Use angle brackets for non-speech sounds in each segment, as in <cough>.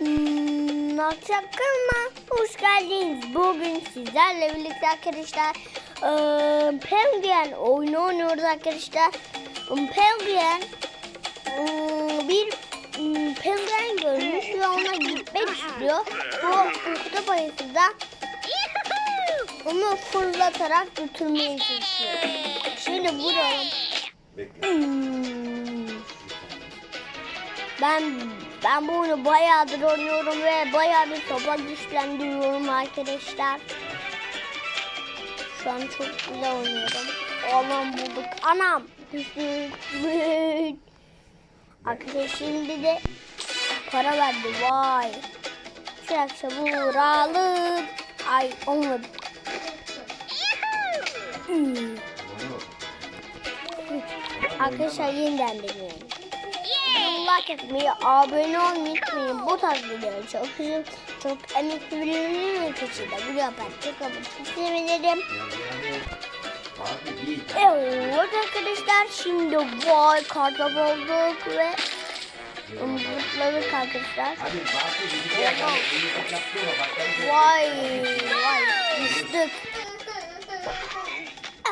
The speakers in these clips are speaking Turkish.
Hmm, akşam kanalıma hoş geldiniz. Bugün sizlerle birlikte arkadaşlar eee Penguin oyunu oynuyoruz arkadaşlar. Um, Penguin um, bir um, penguen görmüş ve ona gitmek istiyor. Bu kutup ayısı da onu fırlatarak götürmeye çalışıyor. Şöyle vuralım. Bekle. Hmm. Ben ben bu oyunu bayağıdır oynuyorum ve bayağı bir topa güçlendiriyorum arkadaşlar. Şu an çok güzel oynuyorum. Aman bulduk. Anam. <laughs> Arkadaşlar şimdi de para verdi. Vay. Şu akşam vuralım. Ay olmadı. Arkadaşlar yeniden deneyelim. Like etmeyi, abone olmayı unutmayın. Bu tarz videoları çok uzun, çok emek verilen kaçıyla bu yapar. Çok abone sevinirim. Evet arkadaşlar şimdi vay kartop olduk ve zıpladık arkadaşlar. Vay vay düştük.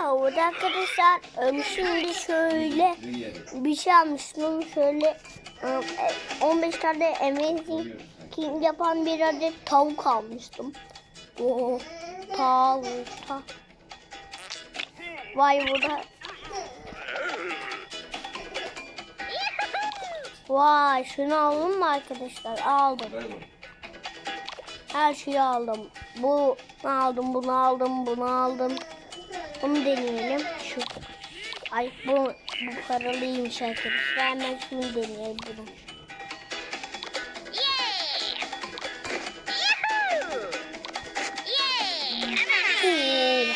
Evet arkadaşlar em, şimdi şöyle bir şey almıştım şöyle em, e, 15 tane Amazing King yapan bir adet tavuk almıştım. Oh, tavuk ta. Vay burada. Vay şunu aldım mı arkadaşlar? Aldım. Her şeyi aldım. Bu aldım, bunu aldım, bunu aldım. Bunu deneyelim. Şu. Ay bu, bu paralıymış arkadaşlar. Hemen şunu deneyelim bunu.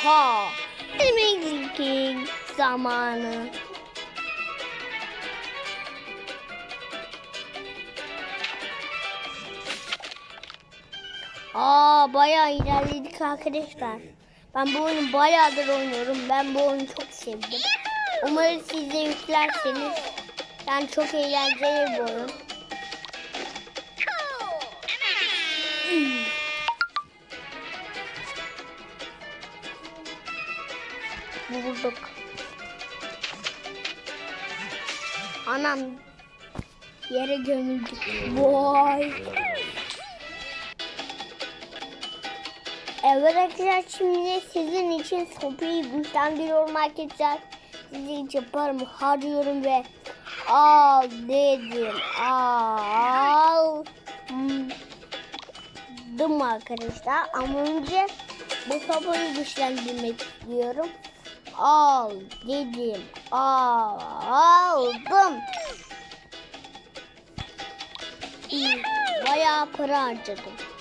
Oha! Amazing King zamanı. Aa bayağı ilerledik arkadaşlar. Ben bu oyunu bayağıdır oynuyorum. Ben bu oyunu çok sevdim. Umarım siz de yüklerseniz. Yani çok eğlenceli bir oyun. Bulduk. Anam yere gömüldük. Vay. Evet arkadaşlar şimdi sizin için sopayı güçlendiriyorum arkadaşlar. Sizin için paramı harcıyorum ve al dedim al. Dım arkadaşlar ama önce bu sopayı güçlendirmek istiyorum. Al dedim al aldım. Bayağı para harcadım.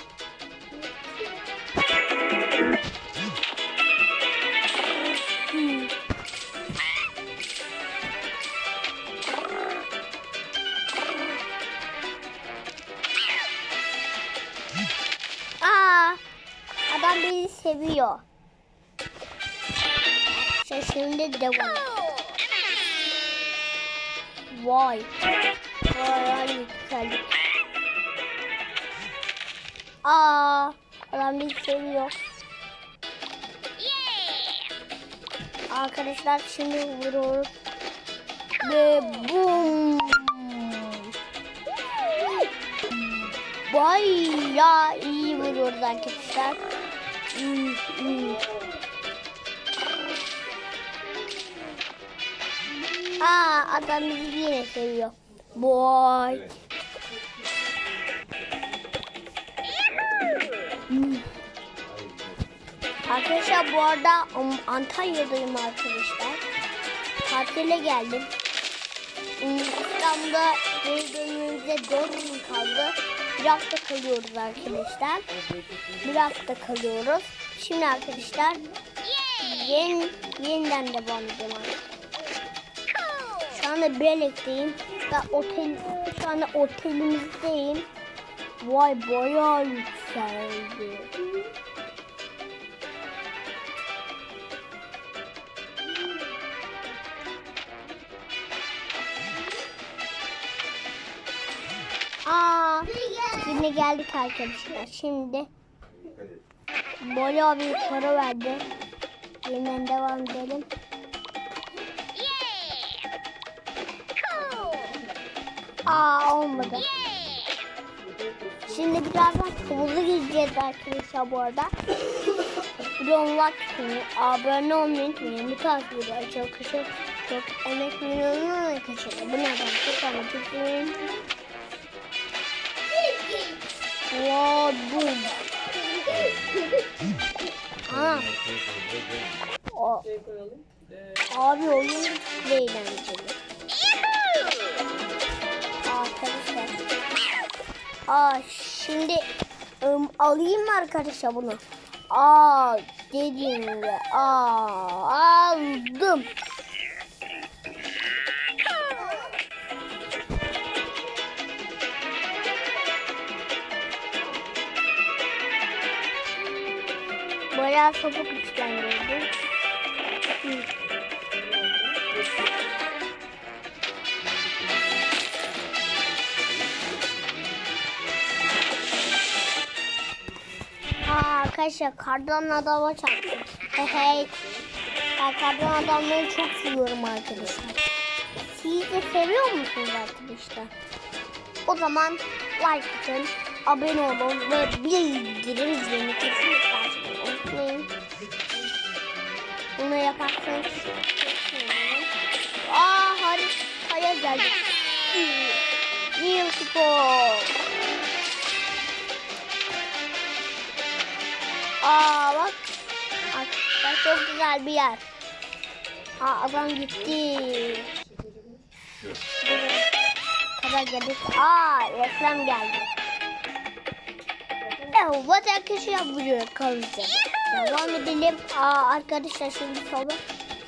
Seviyor. İşte şimdi devam. Vay. Vay yükseldik. Aa, adam beni seviyor. Arkadaşlar şimdi vuruyoruz. Ve bum. Bayağı iyi vuruyoruz arkadaşlar. Hmm, hmm. Aa adam bizi yine seviyor. Boy. Hmm. Arkadaşlar bu arada um, Antalya'dayım arkadaşlar. Tatile geldim. Um, İstanbul'da geri dönmemize 4 gün kaldı. Bir hafta kalıyoruz arkadaşlar. Bir hafta kalıyoruz. Şimdi arkadaşlar yeni, yeniden devam edeceğim. Şu anda Belek'teyim. Ve otel, şu anda otelimizdeyim. Vay bayağı yükseldi. Aa, yine geldik arkadaşlar. Şimdi bayağı bir para verdi. Yeniden devam edelim. Aa olmadı. Şimdi birazdan havuza gireceğiz arkadaşlar bu arada. Videomu like abone olmayı unutmayın. Bu tarz videolar çok kısa, çok emek veriyorum arkadaşlar. Bu neden çok anlatayım. Wow, boom. Aa, o, abi oyun eğlenceli. Arkadaşlar. Aa şimdi ım, alayım mı arkadaşlar bunu? Aa dediğimde aa aldım. Sopa güçlendirdim. Hı. Aa, arkadaşlar kardan adama çarptım. Hey. Ben kardan adamları çok seviyorum arkadaşlar. Siz de seviyor musunuz arkadaşlar? O zaman like atın, abone olun ve bildirim zilini kesinlikle Bunu yaparsanız. Aa harikaya geldik. Musical. Aa bak. Arkadaşlar çok güzel bir yer. Aa adam gitti. Buraya kadar geldik. Aa reklam geldi. Evet arkadaşlar buraya kalacağız. Devam edelim. Aa arkadaşlar şimdi soba,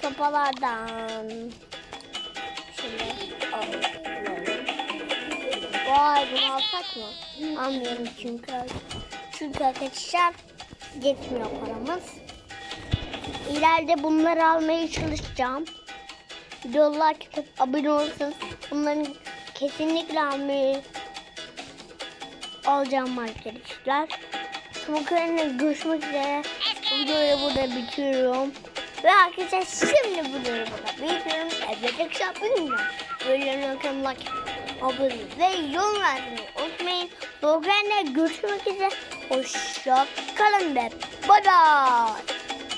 sopalardan. Şimdi alalım. Vay bunu alsak mı? Almıyorum çünkü. Çünkü arkadaşlar yetmiyor paramız. İleride bunları almaya çalışacağım. Videolar tutup abone olursanız bunların kesinlikle almayı alacağım arkadaşlar. Smoker'la görüşmek üzere. Bu videoyu burada bitiriyorum. Ve arkadaşlar şimdi bu videoyu burada bitiriyorum. Evet arkadaşlar bugün Böylelerine bakın like, abone ve yorum vermeyi unutmayın. Smoker'la görüşmek üzere. Hoşça kalın ve bye bye.